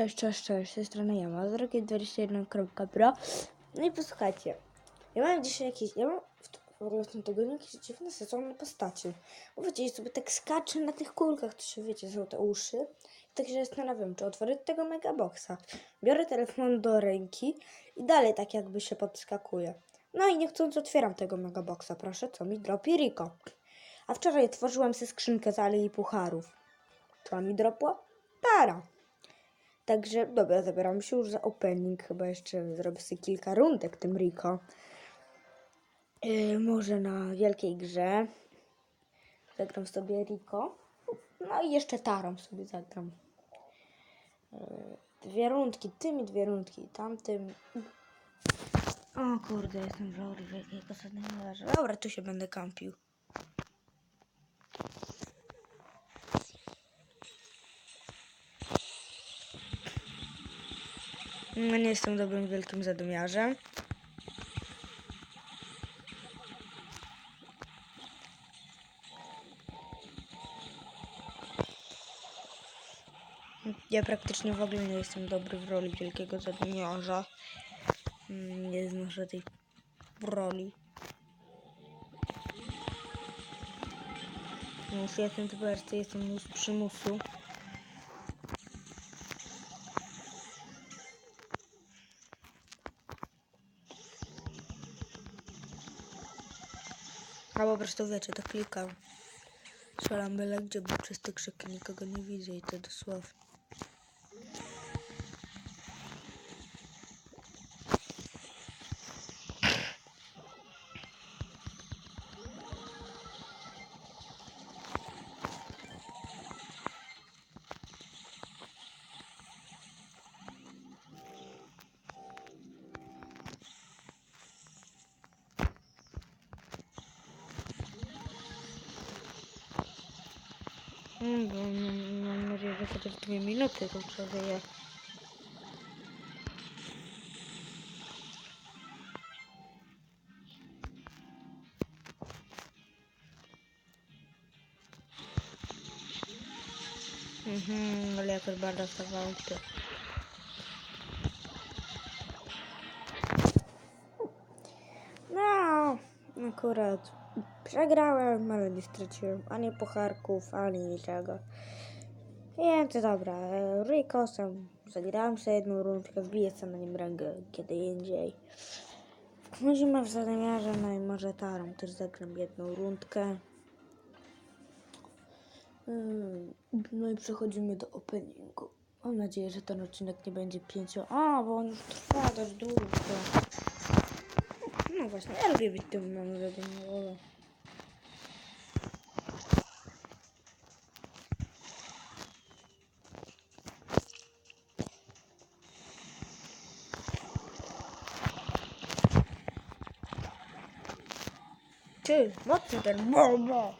Cześć, cześć, cześć, z tej strony ja, Mazrokiet21.pro No i posłuchajcie, ja mam dzisiaj jakieś, ja mam w, w, w tym tygodniu jakieś dziwne sezonne postacie. Bo wiecie, sobie tak skaczę na tych kulkach, to się wiecie, są te uszy. Także zastanawiam, czy otworzyć tego megaboxa. Biorę telefon do ręki i dalej tak jakby się podskakuje. No i niechcąc otwieram tego megaboxa, proszę, co mi dropi Rico. A wczoraj otworzyłam sobie skrzynkę z alei pucharów. Co mi dropło? Para. Także dobra, zabieram się już za opening. Chyba jeszcze zrobię sobie kilka rundek tym Rico. Yy, może na wielkiej grze. Zagram sobie Rico. No i jeszcze Tarą sobie zagram. Yy, dwie rundki, tym i dwie rundki, tamtym. O kurde, jestem żory wielkiego nie leży. Dobra, tu się będę kampił. No nie jestem dobrym wielkim zadumiarzem. Ja praktycznie w ogóle nie jestem dobry w roli wielkiego zadumiarza. Mm, Nie znoszę tej roli. No już jestem wersji, jestem już z przymusu. A po prostu wiecie, to klikam. Strzelam byle gdzie, bo przez te krzyki nikogo nie widzę i to dosłownie. Mm, bo mam, nadzieję, że chociaż dwie minuty to przeżyję. Mhm, ale jakoś bardzo stawało ty. No, akurat przegrałem, ale nie straciłem ani pucharków, ani niczego. Więc dobra, e, Rico sam zagrałem sobie jedną rundkę, wbiję sobie na nim rangę kiedy indziej. Wchodzimy w zamiarze, no i może tarą też zagram jedną rundkę. Mm, No i przechodzimy do openingu. Mam nadzieję, że ten odcinek nie będzie pięcio... A, bo on już trwa dość długo. No właśnie, ja lubię być tym mam zadymiało. Ty, mocny ten bo, bo.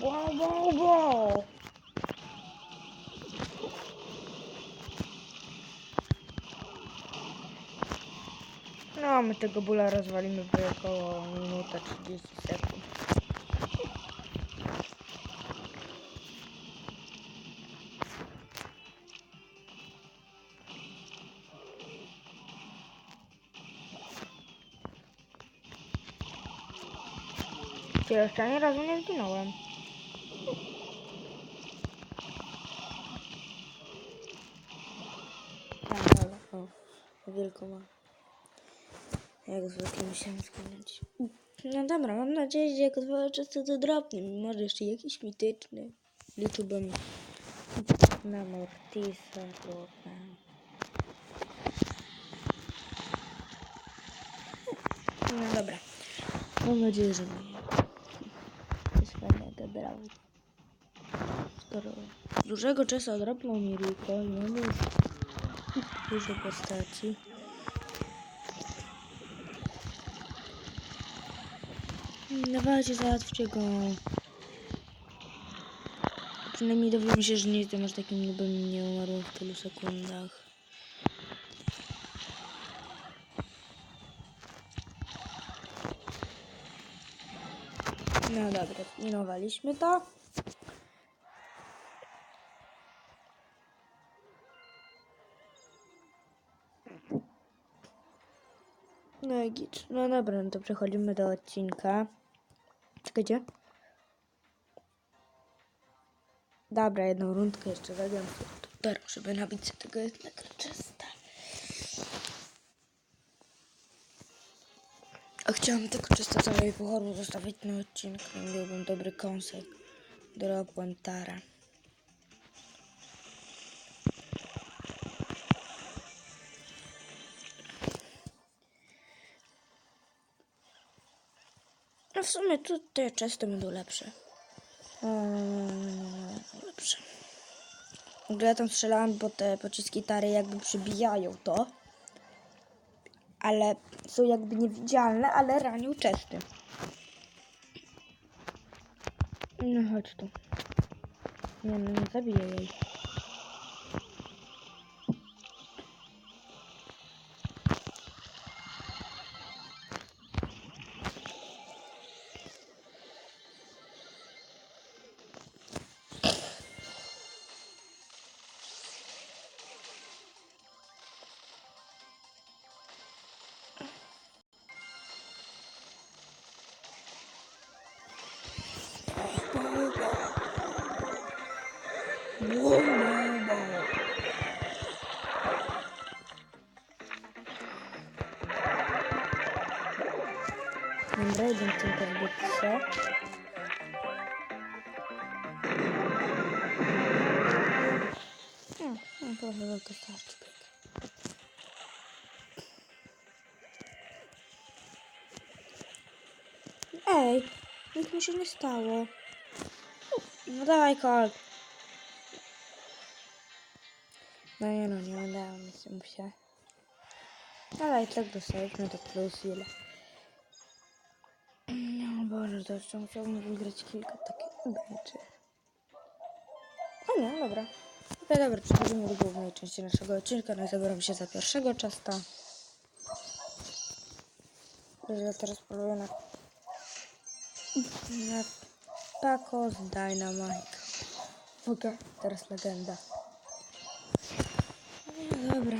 Bo, bo, bo. No, my tego bóla rozwalimy w około minuta 30 sekund. Czy jeszcze ani razu nie zginąłem? Wielką mam. Jak zwykle musiałem zginąć. No dobra, mam nadzieję, że jak odwołaczę to to drobny. Może jeszcze jakiś mityczny. Liczyłbym na Mortisa, trochę. No dobra. Mam nadzieję, że mi odebrał. Skoro dużego czasu odrobną mi Rico i mamy już dużo postaci. Dawajcie, załatwcie go. Przynajmniej dowiem się, że nie jestem aż takim nubem nie umarłem w tylu sekundach. No dobra, minowaliśmy to. No i. No dobra, no to przechodzimy do odcinka. Czekajcie. Dobra, jedną rundkę jeszcze wegram. Super, żeby nabić się tego jednak czas. A chciałam tylko czysto całej pochoru zostawić na odcinku. Byłbym dobry kąsek. Dropłem tarę. No w sumie tu te często będą lepsze. Mm, lepsze. W ogóle ja tam strzelałam, bo te pociski tary jakby przybijają to. Ale są jakby niewidzialne, ale ranią czesty. No chodź tu. Nie no, nie zabiję jej. Dobra, jeden tylko zbyt się. No, no chyba to starczy. Ej, nic mi się nie stało. No dawaj, Colt. No nie no, nie udało mi się mu i tak dostaliśmy to plus ile. Boże, to jeszcze musiałbym wygrać kilka takich meczy. O nie, dobra. Dobra, przechodzimy do głównej części naszego odcinka. No i zabieram się za pierwszego czasta. Ja teraz poluję na... Na Paco z Dynamite. Okej, teraz legenda. No dobra.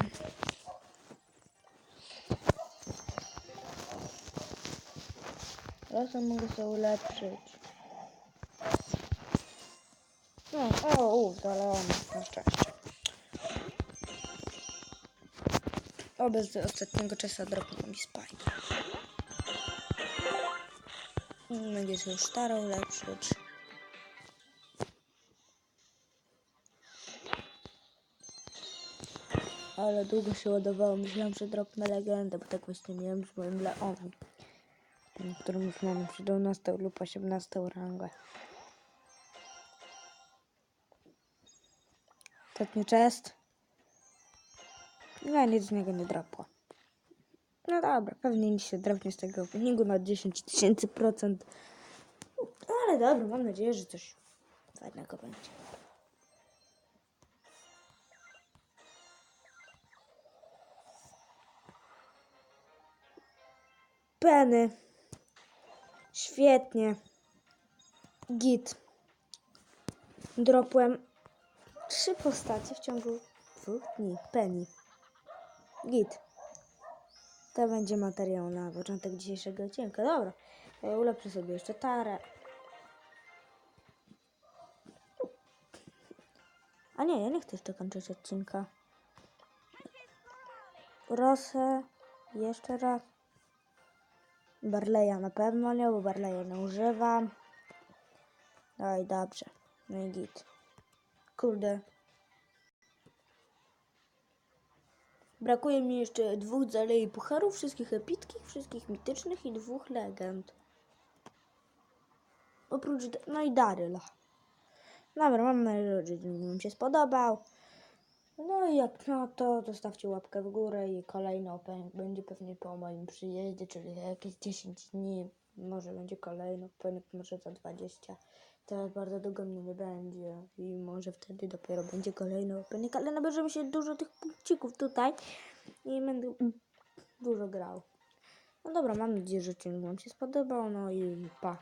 Losem mogę sobie ulepszyć. No, o, uff, zalałem na szczęście. O, bez ostatniego czasu dropnął mi spike. Mogę sobie już starą ulepszyć. Ale długo się ładowało. Myślałam, że dropnę legendę, bo tak właśnie miałem z moim Leonem. Tym, którym już mamy 17 lub 18 rangę. Ostatni chest. No nic z niego nie dropło. No dobra, pewnie nic się drapnie z tego openingu na 10 tysięcy procent. No ale dobra, mam nadzieję, że coś fajnego będzie. Penny. Świetnie. Git. Dropłem trzy postacie w ciągu dwóch dni. Penny. Git. To będzie materiał na początek dzisiejszego odcinka. Dobra. Ja ulepszę sobie jeszcze tarę. A nie, ja nie chcę jeszcze kończyć odcinka. Rosę. Jeszcze raz. Barleya na pewno nie, bo Barleya nie używam. No i dobrze. No i git. Kurde. Brakuje mi jeszcze dwóch zalei pucharów, wszystkich epickich, wszystkich mitycznych i dwóch legend. Oprócz, no i Daryla. Dobra, mam nadzieję, że Wam się spodobał. No i jak no to zostawcie łapkę w górę i opening będzie pewnie po moim przyjeździe, czyli jakieś 10 dni. Może będzie kolejny opening, może za 20. To bardzo długo mnie nie będzie i może wtedy dopiero będzie kolejny opening, ale nabierze mi się dużo tych punkcików tutaj i będę dużo grał. No dobra, mam nadzieję, że odcinek Wam się spodobał, no i pa.